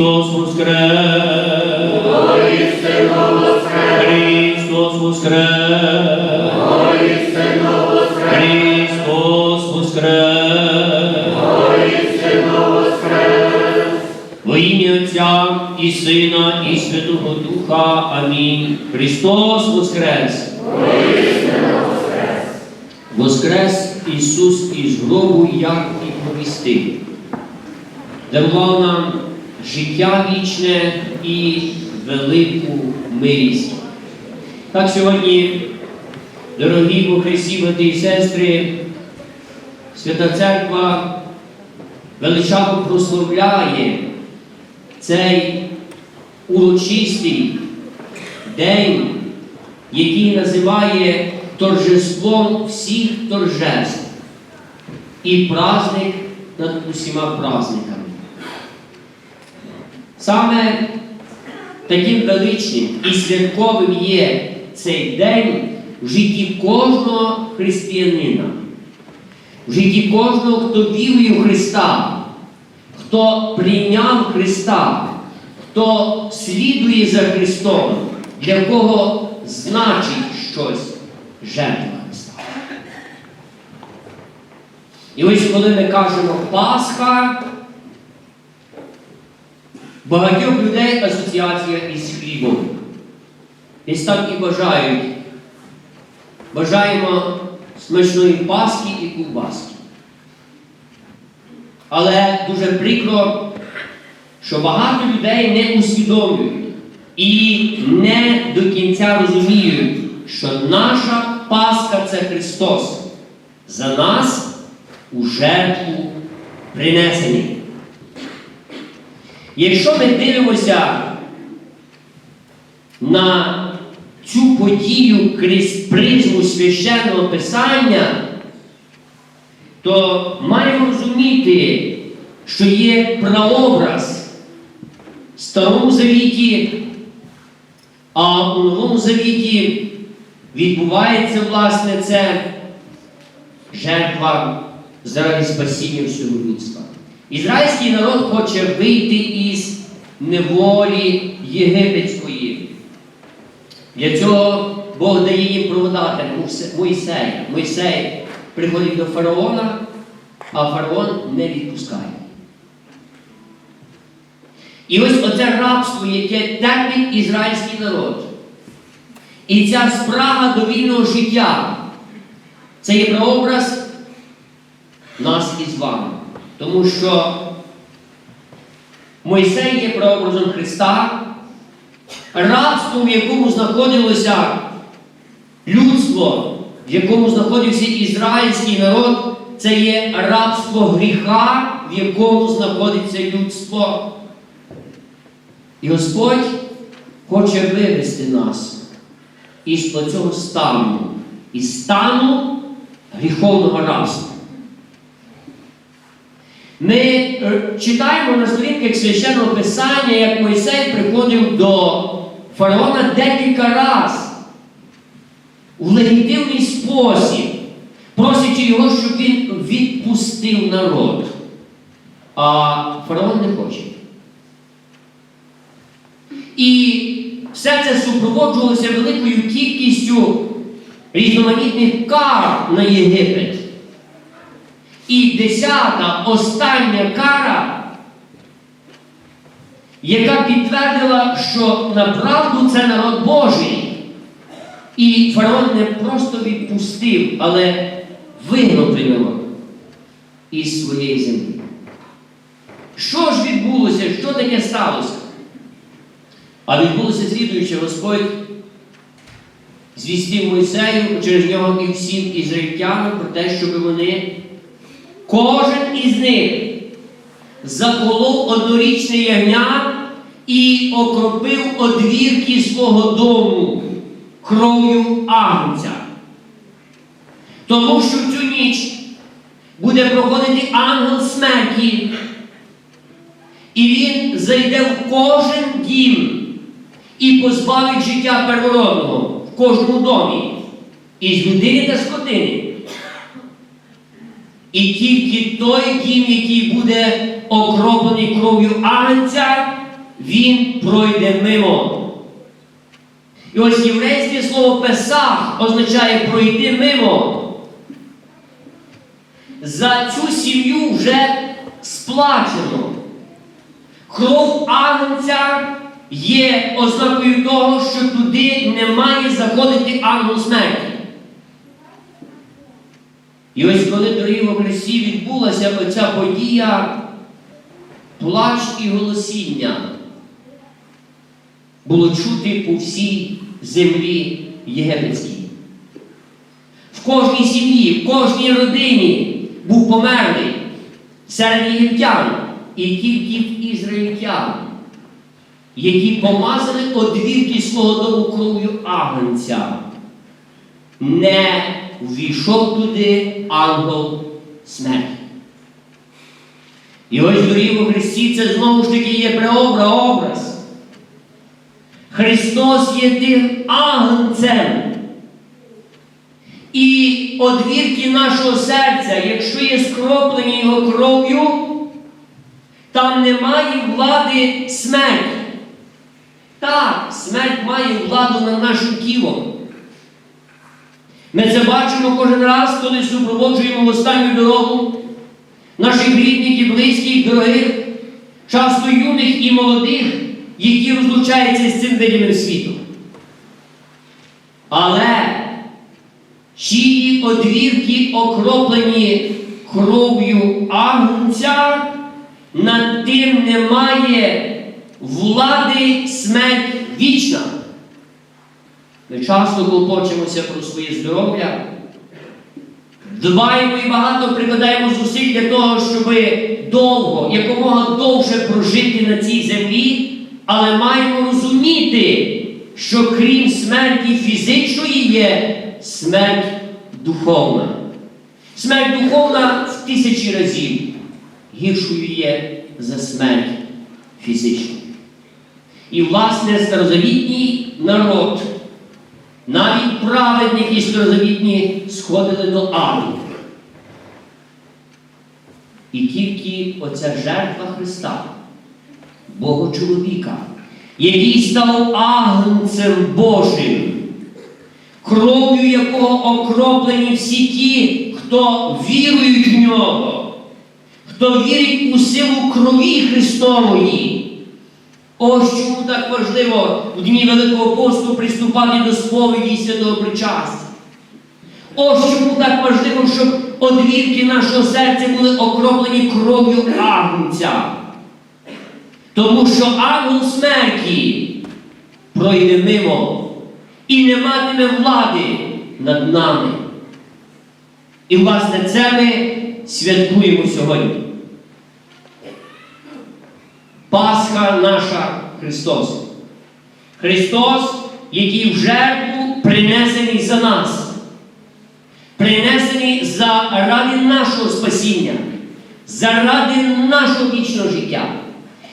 Христос воскрес! Христос воскрес! Христос воскрес! Во ім'я Отця і Сина, і Святого Духа. Амінь. Христос воскрес! Воскрес Ісус із гробу, як і повістив. Дарував нам життя вічне і велику милість. Так сьогодні, дорогі у Христі, брати і сестри, Свята Церква величаво прославляє цей урочистий день, який називає торжеством всіх торжеств і праздник над усіма праздниками. Саме таким величним і святковим є цей день в житті кожного християнина, в житті кожного, хто вірує в Христа, хто прийняв Христа, хто слідує за Христом, для кого значить щось жертва Христа. І ось коли ми кажемо Пасха, багатьох людей асоціація із хлібом. Десь так і бажають. Бажаємо смачної паски і ковбаски. Але дуже прикро, що багато людей не усвідомлюють і не до кінця розуміють, що наша Пасха це Христос. За нас у жертву принесений. Якщо ми дивимося на цю подію крізь призму священного Писання, то маємо розуміти, що є прообраз в Старому Завіті, а у Новому Завіті відбувається, власне, це жертва заради спасіння всього людства. Ізраїльський народ хоче вийти із неволі єгипетської. Для цього Бог дає їм проводати Мойсея. Мойсей приходить до фараона, а фараон не відпускає. І ось оце рабство, яке терпить ізраїльський народ. І ця спрага до вільного життя. Це є прообраз нас із вами. Тому що Мойсей є прообразом Христа, рабство, в якому знаходилося людство, в якому знаходився ізраїльський народ, це є рабство гріха, в якому знаходиться людство. І Господь хоче вивести нас із цього стану, із стану гріховного рабства. Ми е, читаємо на сторінках священного Писання, як Мойсей приходив до фараона декілька разів у легітимний спосіб, просячи його, щоб він відпустив народ. А фараон не хоче. І все це супроводжувалося великою кількістю різноманітних кар на Єгипет. І десята остання кара, яка підтвердила, що направду це народ Божий. І фараон не просто відпустив, але вигнав народ із своєї землі. Що ж відбулося? Що таке сталося? А відбулося слідуюче, Господь звістив Мойсею через нього і всім ізраїльтянам про те, щоб вони. Кожен із них заколов однорічне ягня і окропив одвірки свого дому кров'ю агнця. Тому що цю ніч буде проходити ангел смерті, і він зайде в кожен дім і позбавить життя первородного в кожному домі, із людини та скотини. І тільки той дім, який буде окроплений кров'ю агнця, він пройде мимо. І ось єврейське слово Песах означає пройти мимо. За цю сім'ю вже сплачено. Кров Агнця є ознакою того, що туди не має заходити ангел смерті. І ось коли, дорогі во Христі, відбулася оця подія, плач і голосіння було чути по всій землі єгипетській. В кожній сім'ї, в кожній родині був померлий серед єгиптян і тільки ізраїльтян, які помазали одвірки свого дому кров'ю агнця. Не ввійшов туди ангел смерті. І ось дорогі у Христі це знову ж таки є преобра, образ. Христос є тим агнцем. І одвірки нашого серця, якщо є скроплені його кров'ю, там немає влади смерті. Так, смерть має владу над нашим тілом. Ми це бачимо кожен раз, коли супроводжуємо в останню дорогу наших рідних і близьких, дорогих, часто юних і молодих, які розлучаються з цим видимим світом. Але чиї одвірки окроплені кров'ю агнця, над тим немає влади смерть вічна. Ми часто клопочемося про своє здоров'я, дбаємо і багато прикладаємо зусиль для того, щоб довго, якомога довше прожити на цій землі, але маємо розуміти, що крім смерті фізичної є смерть духовна. Смерть духовна в тисячі разів гіршою є за смерть фізичну. І, власне, старозавітній народ, навіть праведники старозавітні сходили до аду. І тільки оця жертва Христа, Бога чоловіка, який став агнцем Божим, кров'ю якого окроплені всі ті, хто вірують в нього, хто вірить у силу крові Христової. Ось чому так важливо в дні Великого посту приступати до сповіді і святого причастя. Ось чому так важливо, щоб одвірки нашого серця були окроплені кров'ю агнця. Тому що ангел смерті пройде мимо і не матиме влади над нами. І, власне, це ми святкуємо сьогодні. Пасха наша Христос. Христос, який в жертву принесений за нас, принесений заради нашого спасіння, заради нашого вічного життя.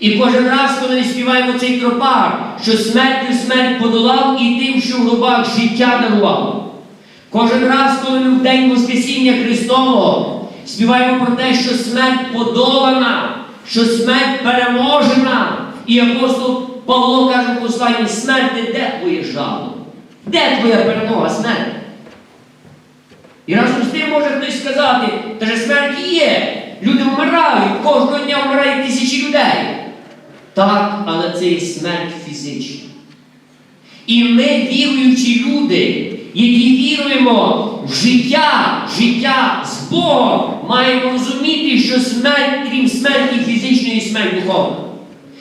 І кожен раз, коли ми співаємо цей тропар, що смертю смерть подолав і тим, що в гробах життя дарував. Кожен раз, коли ми в День Воскресіння Христового співаємо про те, що смерть подолана, що смерть переможена. І апостол Павло каже в посланні, смерти, де твоє жало? Де твоя перемога, смерть? І разом з тим може хтось сказати, та же смерть є. Люди вмирають, кожного дня вмирають тисячі людей. Так, але це є смерть фізична. І ми, віруючі люди, які віруємо життя, життя з Богом, маємо розуміти, що смерть, крім смерті фізичної, смерть духовна.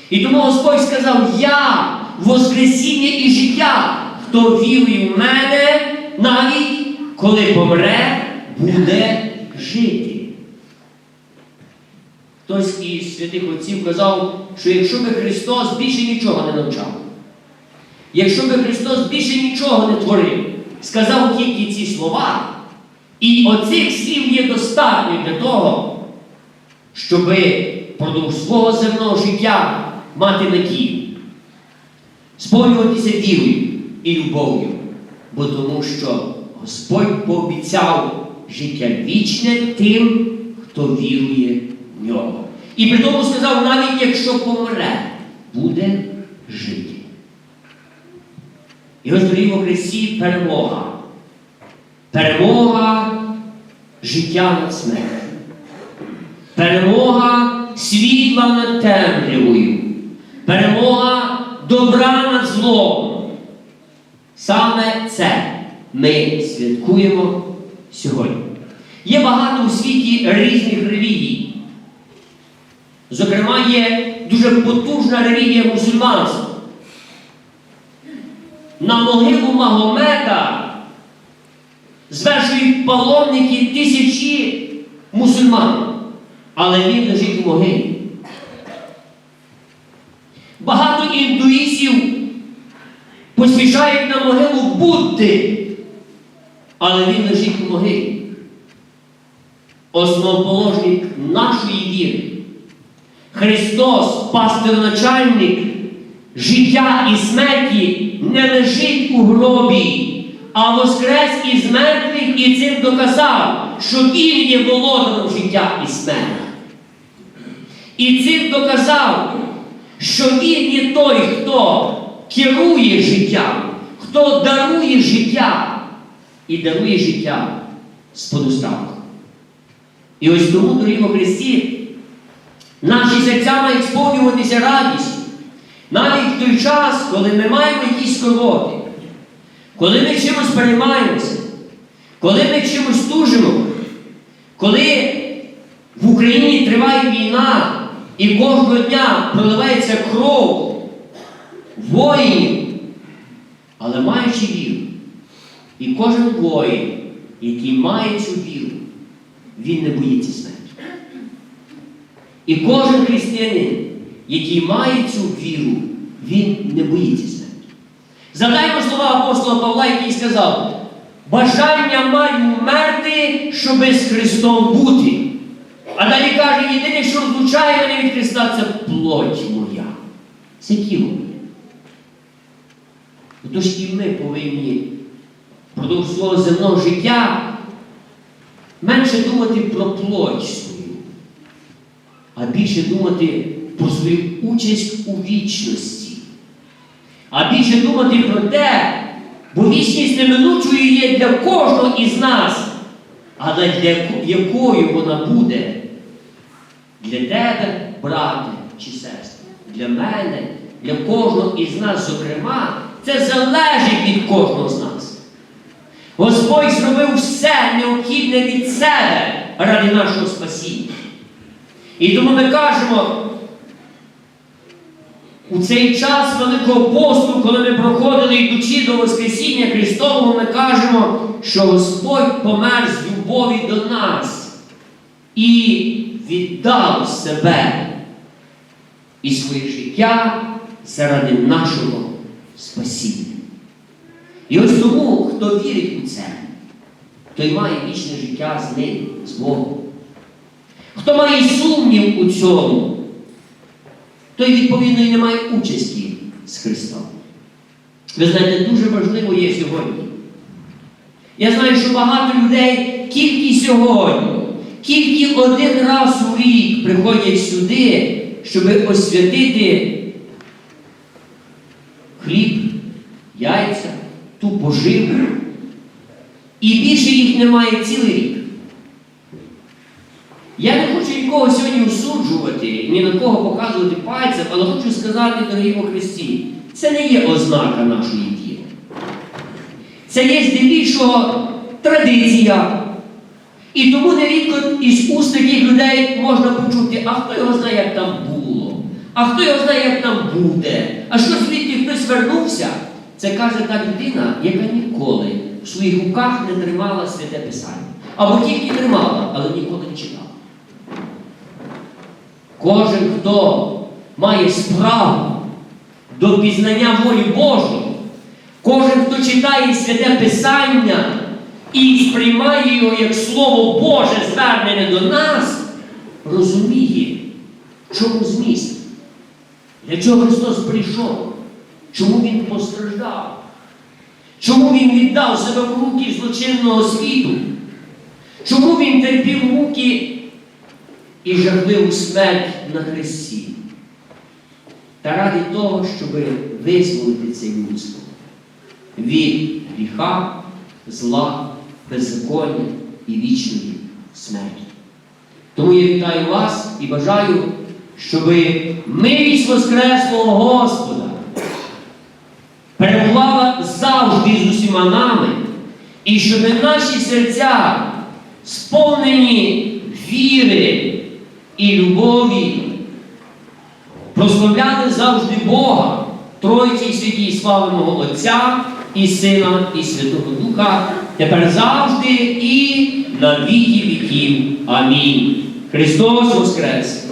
І тому Господь сказав: Я Воскресіння і життя, хто вірує в мене, навіть коли помре, буде жити. Хтось із святих отців казав, що якщо би Христос більше нічого не навчав, якщо би Христос більше нічого не творив, сказав тільки ці слова, і оцих слів є достатньо для того, щоб продовж свого земного життя мати надію, сповнюватися вірою і любов'ю, бо тому що Господь пообіцяв життя вічне тим, хто вірує в нього. І при тому сказав, навіть якщо помре, буде жити. І ось дорогі во Христі перемога. Перемога життя над смертю. Перемога світла над темрявою. Перемога добра над злом. Саме це ми святкуємо сьогодні. Є багато у світі різних релігій. Зокрема, є дуже потужна релігія мусульманства. На могилу Магомета звершують паломники тисячі мусульман, але він лежить у могилі. Багато індуїстів поспішають на могилу Будди, але він лежить у могилі. Основоположник нашої віри. Христос, пастир-начальник життя і смерті не лежить у гробі, а воскрес із мертвих і цим доказав, що Він є володарем життя і смерті. І цим доказав, що Він є той, хто керує життям, хто дарує життя і дарує життя з подоставку. І ось тому, дорогі Христі, наші серця мають сповнюватися радістю. Навіть в той час, коли ми маємо якісь скорботи, коли ми чимось переймаємося, коли ми чимось тужимо, коли в Україні триває війна і кожного дня проливається кров воїнів, але маючи віру, і кожен воїн, який має цю віру, він не боїться смерті. І кожен християнин, який має цю віру, він не боїться смерті. Згадаймо слова апостола Павла, який сказав, бажання маю вмерти, щоби з Христом бути. А далі каже, єдине, що розлучає мене від Христа, це плоть моя. Це тіло моє. Тож і ми повинні впродовж свого земного життя менше думати про плоть свою, а більше думати свою участь у вічності. А більше думати про те, бо вічність неминучою є для кожного із нас, але для якою вона буде для тебе, брате чи сестри, для мене, для кожного із нас, зокрема, це залежить від кожного з нас. Господь зробив все необхідне від себе ради нашого спасіння. І тому ми кажемо, у цей час Великого посту, коли ми проходили йдучи до Воскресіння Христового, ми кажемо, що Господь помер з любові до нас і віддав себе і своє життя заради нашого спасіння. І ось тому, хто вірить у це, той має вічне життя з ним, з Богом. Хто має сумнів у цьому, той, відповідно, і не має участі з Христом. Ви знаєте, дуже важливо є сьогодні. Я знаю, що багато людей тільки сьогодні, тільки один раз у рік приходять сюди, щоб освятити хліб, яйця, ту поживу. І більше їх немає цілий рік. Я не хочу нікого сьогодні осуджувати, ні на кого показувати пальцем, але хочу сказати, дорогі во Христі, це не є ознака нашої віри. Це є здебільшого традиція. І тому нерідко із уст таких людей можна почути, а хто його знає, як там було, а хто його знає, як там буде, а що звідти хтось вернувся. Це каже та людина, яка ніколи в своїх руках не тримала святе Писання. Або тільки тримала, але ніколи не читала. Кожен, хто має справу до пізнання волі Божої, кожен, хто читає святе Писання і сприймає його як Слово Боже, звернене до нас, розуміє, чому зміст, для чого Христос прийшов, чому Він постраждав, чому Він віддав себе в руки злочинного світу, чому Він терпів муки і жахливу смерть на Христі. та ради того, щоб визволити це людство від гріха, зла, беззаконня і вічної смерті. Тому я вітаю вас і бажаю, щоб милість Воскреслого Господа перебувала завжди з усіма нами, і щоб наші серця, сповнені віри і любові, прославляти завжди Бога, Тройці святій славного Отця і Сина, і Святого Духа, тепер завжди і на віки віків. Амінь. Христос Воскрес!